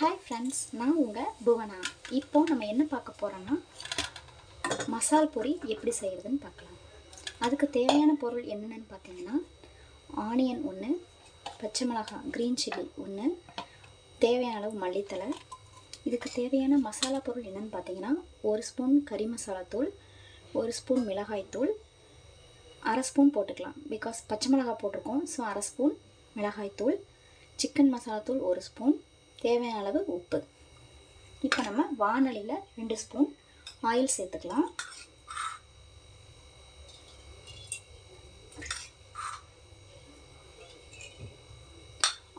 Hi friends நான் உங்கள் புவனா. இப்போ நம்ம என்ன பார்க்க போகிறோன்னா மசால் பொரி எப்படி செய்கிறதுன்னு பார்க்கலாம். அதுக்கு தேவையான பொருள் என்னென்னு பார்த்தீங்கன்னா ஆனியன் ஒன்று பச்சை மிளகாய் க்ரீன் சில்லி ஒன்று தேவையான அளவு மல்லித்தலை இதுக்கு தேவையான மசாலா பொருள் என்னென்னு பார்த்தீங்கன்னா ஒரு ஸ்பூன் கறி மசாலா தூள் ஒரு ஸ்பூன் மிளகாய் தூள் அரை ஸ்பூன் போட்டுக்கலாம். பிகாஸ் பச்சை மிளகாய் போட்டிருக்கோம் ஸோ அரை ஸ்பூன் மிளகாய் தூள் சிக்கன் மசாலா தூள் ஒரு ஸ்பூன் தேவையான அளவு உப்பு. இப்போ நம்ம வானலியில் ரெண்டு ஸ்பூன் ஆயில் சேர்த்துக்கலாம்.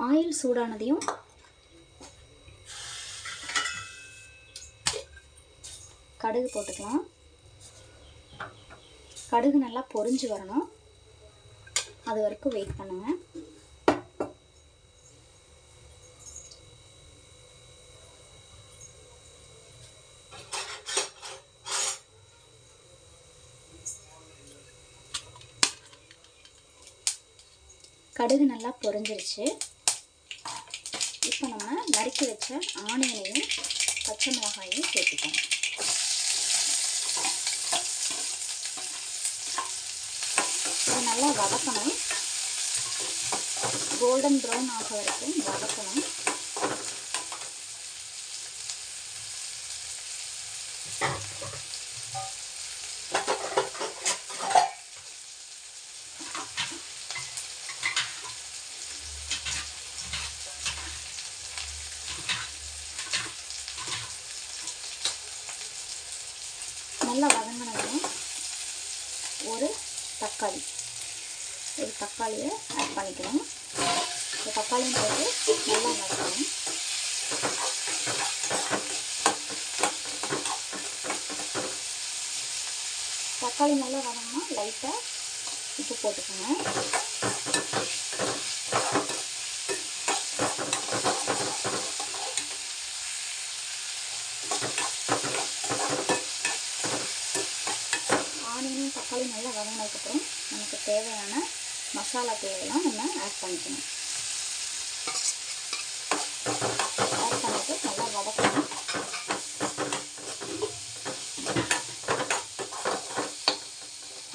ஆயில் சூடானதையும் கடுகு போட்டுக்கலாம். கடுகு நல்லா பொரிஞ்சு வரணும். அது வரைக்கும் வெயிட் பண்ணுங்கள் கடுகு நல்லா பொரிஞ்சிருச்சு. இப்போ நம்ம நறுக்கி வச்ச ஆனியனையும் பச்சை மிளகாயையும் சேர்த்துக்கோங்க. இதை நல்லா வதக்கணும். கோல்டன் ப்ரௌன் ஆக வரைக்கும் வதக்கணும். நல்லா வதங்கினதும் ஒரு தக்காளி. ஒரு தக்காளியை ஆட் பண்ணிக்கணும். இந்த தக்காளியும் போட்டு நல்லா வதக்கணும். தக்காளி நல்லா வதங்கினா லைட்டாக உப்பு போட்டுக்கோங்க. ஆனியனும் தக்காளி நல்லா வதங்கினதுக்கப்புறம் நமக்கு தேவையான மசாலா தேவையெல்லாம் நம்ம ஆட் பண்ணிக்கணும். ஆட் பண்ணிட்டு நல்லா வதக்கணும்.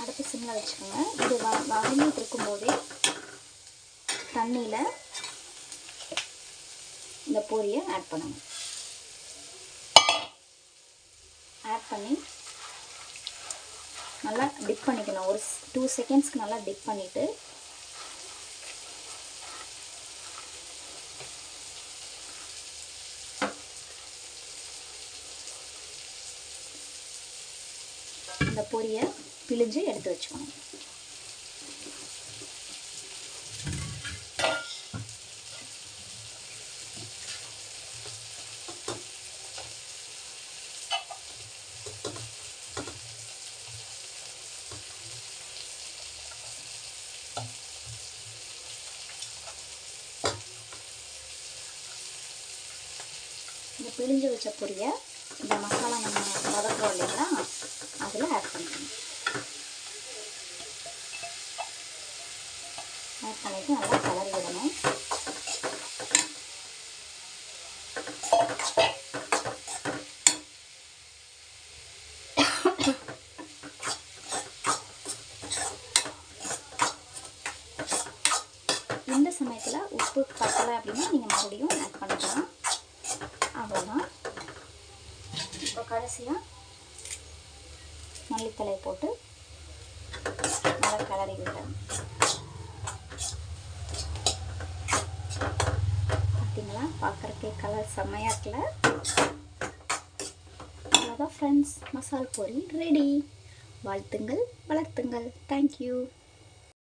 அடுப்பு சிம்மில் வச்சுக்கோங்க. இது வ வதங்கிட்டு இருக்கும்போதே தண்ணியில் இந்த பொரியை ஆட் பண்ணணும். ஆட் பண்ணி நல்லா டிப் பண்ணிக்கணும். ஒரு டூ செகண்ட்ஸ்க்கு நல்லா டிப் பண்ணிவிட்டு இந்த பொரியை பிழிஞ்சு எடுத்து வச்சுக்கணும். இந்த பிழிஞ்சு வச்ச பொரியை இந்த மசாலா நம்ம வதக்குறோம் இல்லைங்களா அதில் ஆட் பண்ணிக்கணும். ஆட் பண்ணிவிட்டு நல்லா கலரி விடணும். இந்த சமயத்தில் உப்பு பத்தலை அப்படின்னா நீங்கள் மறுபடியும் ஆட் பண்ணிக்கலாம் அவ்வளோதான் அரிசியும் மல்லித்தலை போட்டு நல்லா கிளறி விடுறேன் பார்த்தீங்களா பார்க்குறக்கே கலர் செம்மையாக இருக்குல்ல? அவ்வளோதான் ஃப்ரெண்ட்ஸ் மசால் பொரி ரெடி வாழ்த்துங்கள் வளர்த்துங்கள். தேங்க்யூ